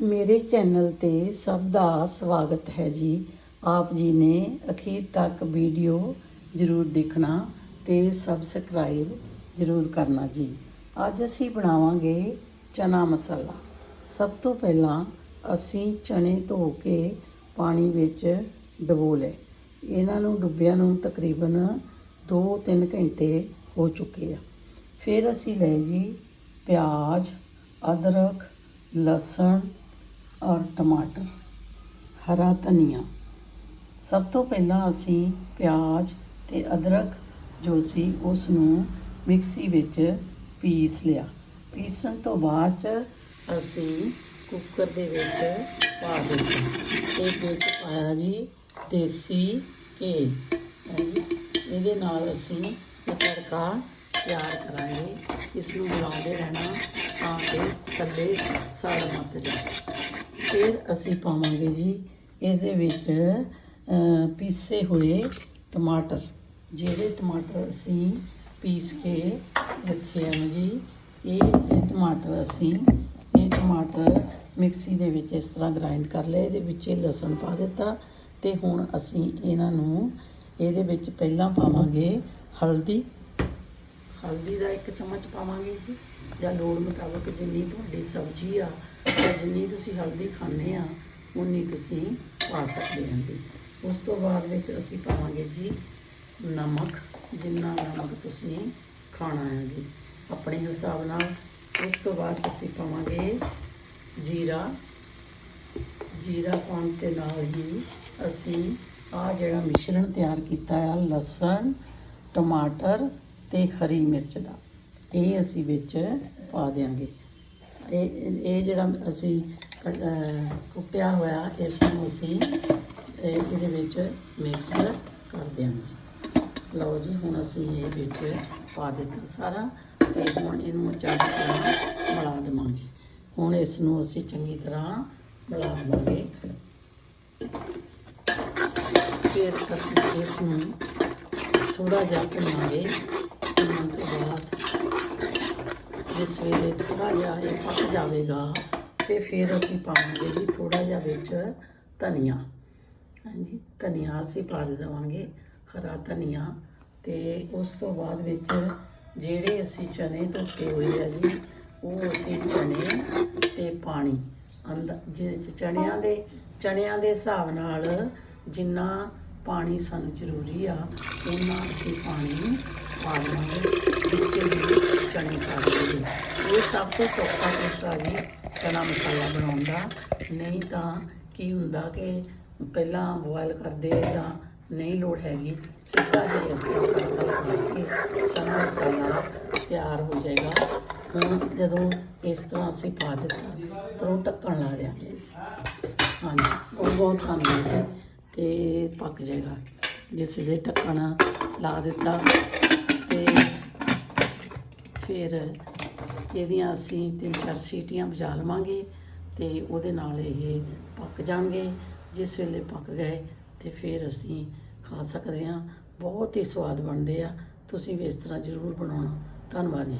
ਮੇਰੇ ਚੈਨਲ ਤੇ ਸਭ ਦਾ ਸਵਾਗਤ ਹੈ ਜੀ। ਆਪ ਜੀ ਨੇ ਅਖੀਰ ਤੱਕ ਵੀਡੀਓ ਜ਼ਰੂਰ ਦੇਖਣਾ ਤੇ ਸਬਸਕ੍ਰਾਈਬ ਜ਼ਰੂਰ ਕਰਨਾ ਜੀ। ਅੱਜ ਅਸੀਂ ਬਣਾਵਾਂਗੇ ਚਨਾ ਮਸਾਲਾ। ਸਭ ਤੋਂ ਪਹਿਲਾਂ ਅਸੀਂ ਚਨੇ ਧੋ ਕੇ ਪਾਣੀ ਵਿੱਚ ਡਬੋ ਲਏ। ਇਹਨਾਂ ਨੂੰ ਡੁੱਬਿਆਂ ਨੂੰ ਤਕਰੀਬਨ 2-3 ਘੰਟੇ ਹੋ ਚੁੱਕੇ ਆ। ਫਿਰ ਅਸੀਂ ਲਏ ਜੀ ਪਿਆਜ਼, ਅਦਰਕ, ਲਸਣ ਔਰ ਟਮਾਟਰ, ਹਰਾ ਧਨੀਆ। ਸਭ ਤੋਂ ਪਹਿਲਾਂ ਅਸੀਂ ਪਿਆਜ਼ ਤੇ ਅਦਰਕ ਜੋ ਸੀ ਉਸ ਨੂੰ ਮਿਕਸੀ ਵਿੱਚ ਪੀਸ ਲਿਆ। ਪੀਸਣ ਤੋਂ ਬਾਅਦ ਚ ਅਸੀਂ ਕੁੱਕਰ ਦੇ ਵਿੱਚ ਪਾ ਦਿੱਤਾ। ਤੇ ਵਿੱਚ ਪਾਇਆ ਜੀ ਦੇਸੀ ਘੇ। ਇਹਦੇ ਨਾਲ ਅਸੀਂ ਤੜਕਾ ਤਿਆਰ ਕਰਾਂਗੇ। ਇਸ ਨੂੰ ਮਿਲਾਉਂਦੇ ਰਹਿਣਾ ਤਾਂ ਕਿ ਥੱਲੇ ਸੜ ਮੱਤ ਜਾਏ। ਫਿਰ ਅਸੀਂ ਪਾਵਾਂਗੇ ਜੀ ਇਹਦੇ ਵਿੱਚ ਪੀਸੇ ਹੋਏ ਟਮਾਟਰ। ਜਿਹੜੇ ਟਮਾਟਰ ਅਸੀਂ ਪੀਸ ਕੇ ਰੱਖੇ ਹਨ ਜੀ, ਇਹ ਇਹ ਟਮਾਟਰ ਅਸੀਂ, ਇਹ ਟਮਾਟਰ ਮਿਕਸੀ ਦੇ ਵਿੱਚ ਇਸ ਤਰ੍ਹਾਂ ਗ੍ਰਾਈਂਡ ਕਰ ਲਏ, ਇਹਦੇ ਵਿੱਚ ਲਸਣ ਪਾ ਦਿੱਤਾ ਤੇ ਹੁਣ ਅਸੀਂ ਇਹਨਾਂ ਨੂੰ ਇਹਦੇ ਵਿੱਚ ਪਹਿਲਾਂ ਪਾਵਾਂਗੇ ਹਲਦੀ। ਹਲਦੀ ਦਾ ਇੱਕ ਚਮਚ ਪਾਵਾਂਗੇ ਜੀ, ਜਾਂ ਲੋੜ ਮੁਤਾਬਕ ਜਿੰਨੀ ਤੁਹਾਡੀ ਸਬਜ਼ੀ ਆ ਜਿੰਨੀ ਤੁਸੀਂ ਹਲਦੀ ਖਾਂਦੇ ਆ, ਉਨੀ ਤੁਸੀਂ ਪਾ ਸਕਦੇ ਹਾਂ ਜੀ। ਉਸ ਤੋਂ ਬਾਅਦ ਵਿੱਚ ਅਸੀਂ ਪਾਵਾਂਗੇ ਜੀ ਨਮਕ, ਜਿੰਨਾ ਨਮਕ ਤੁਸੀਂ ਖਾਣਾ ਹੈ ਜੀ। ਆਪਣੇ ਹਿਸਾਬ ਨਾਲ ਉਸ ਤੋਂ ਬਾਅਦ ਅਸੀਂ ਪਾਵਾਂਗੇ ਜੀਰਾ। ਜੀਰਾ ਪਾਉਣ ਦੇ ਨਾਲ ਹੀ ਅਸੀਂ ਆ ਜਿਹੜਾ ਮਿਸ਼ਰਣ ਤਿਆਰ ਕੀਤਾ ਆ, ਲਸਣ, ਟਮਾਟਰ ਤੇ ਹਰੀ ਮਿਰਚ ਦਾ, ਇਹ ਅਸੀਂ ਵਿੱਚ ਪਾ ਦਿਆਂਗੇ। ਇਹ ਇਹ ਜਿਹੜਾ ਅਸੀਂ ਕੁੱਟਿਆ ਹੋਇਆ, ਇਸ ਨੂੰ ਅਸੀਂ ਇਹਦੇ ਵਿੱਚ ਮਿਕਸ ਕਰ ਦਿਆਂਗੇ ਲਓ ਜੀ, ਹੁਣ ਅਸੀਂ ਇਹ ਵਿੱਚ ਪਾ ਦਿੱਤਾ ਸਾਰਾ, ਤੇ ਹੁਣ ਇਹਨੂੰ ਚੰਗੀ ਤਰ੍ਹਾਂ ਮਿਲਾ ਦੇਵਾਂਗੇ। ਹੁਣ ਇਸ ਨੂੰ ਅਸੀਂ ਚੰਗੀ ਤਰ੍ਹਾਂ ਮਿਲਾ ਦੇਵਾਂਗੇ। ਫਿਰ ਅਸੀਂ ਇਸ ਨੂੰ ਥੋੜਾ ਜਿਹਾ ਭੁੰਨਾਂਗੇ ਭੁੰਨਣ ਤੋਂ ਬਾਅਦ ਜੇ ਸਵੇਰੇ ਥੋੜਾ ਜਿਹਾ ਇਹ ਪੱਕ ਜਾਵੇਗਾ ਤੇ ਫਿਰ ਅਸੀਂ ਪਾਵਾਂਗੇ ਜੀ ਥੋੜਾ ਜਿਹਾ ਵਿੱਚ ਧਨੀਆ। ਹਾਂਜੀ, ਧਨੀਆ ਅਸੀਂ ਪਾ ਦੇਵਾਂਗੇ, ਹਰਾ ਧਨੀਆ। ਤੇ ਉਸ ਤੋਂ ਬਾਅਦ ਵਿੱਚ ਜਿਹੜੇ ਅਸੀਂ ਚਨੇ ਧੋਤੇ ਹੋਏ ਆ ਜੀ, ਉਹ ਅਸੀਂ ਚਨੇ ਤੇ ਪਾਣੀ। ਅੰਦਰ ਜਿਹਦੇ ਚਣਿਆਂ ਦੇ ਚਣਿਆਂ ਦੇ ਹਿਸਾਬ ਨਾਲ ਜਿੰਨਾ ਪਾਣੀ ਸਾਨੂੰ ਜ਼ਰੂਰੀ ਆ, ਉਹਨਾਂ ਅਸੀਂ ਪਾਣੀ ਪਾ ਦੇਵਾਂਗੇ ਵਿੱਚ ਹੀ ਚਣੇ ਪਾ ਦੇਵਾਂਗੇ ਇਹ ਸਭ ਤੋਂ ਸੌਖਾ ਤਰੀਕਾ ਜੀ, ਚਨਾ ਮਸਾਲਾ ਬਣਾਉਣ ਦਾ। ਨਹੀਂ ਤਾਂ ਕੀ ਹੁੰਦਾ ਕਿ ਪਹਿਲਾਂ ਬੋਇਲ ਕਰਦੇ ਜਾਂ ਨਹੀਂ ਲੋੜ ਹੈਗੀ, ਸਿੱਧਾ ਹੀ ਇਸ ਤਰ੍ਹਾਂ ਤੜਕਾ ਲਗਾ ਚਨਾ ਮਸਾਲਾ ਤਿਆਰ ਹੋ ਜਾਏਗਾ। ਹੁਣ ਜਦੋਂ ਇਸ ਤਰ੍ਹਾਂ ਅਸੀਂ ਪਾ ਦਿੱਤਾ, ਤਾਂ ਉਹ ਢੱਕਣ ਲਾ ਦਿਆਂਗੇ ਹਾਂਜੀ ਉਹ ਬਹੁਤ ਖਾਂਦੇ ਜੀ। ਤੇ ਪੱਕ ਜਾਏਗਾ। ਜਿਸ ਵੇਲੇ ਢੱਕਣ ਲਾ ਦਿੱਤਾ ਤੇ ਫਿਰ ਇਹਦੀਆਂ ਅਸੀਂ ਤਿੰਨ ਚਾਰ ਸੀਟੀਆਂ ਵਜਾ ਲਵਾਂਗੇ ਤੇ ਉਹਦੇ ਨਾਲ ਇਹ ਪੱਕ ਜਾਣਗੇ। ਜਿਸ ਵੇਲੇ ਪੱਕ ਗਏ ਤੇ ਫਿਰ ਅਸੀਂ ਖਾ ਸਕਦੇ ਹਾਂ। ਬਹੁਤ ਹੀ ਸਵਾਦ ਬਣਦੇ ਆ। ਤੁਸੀਂ ਵੀ ਇਸ ਤਰ੍ਹਾਂ ਜ਼ਰੂਰ ਬਣਾਉਣਾ। ਧੰਨਵਾਦ ਜੀ।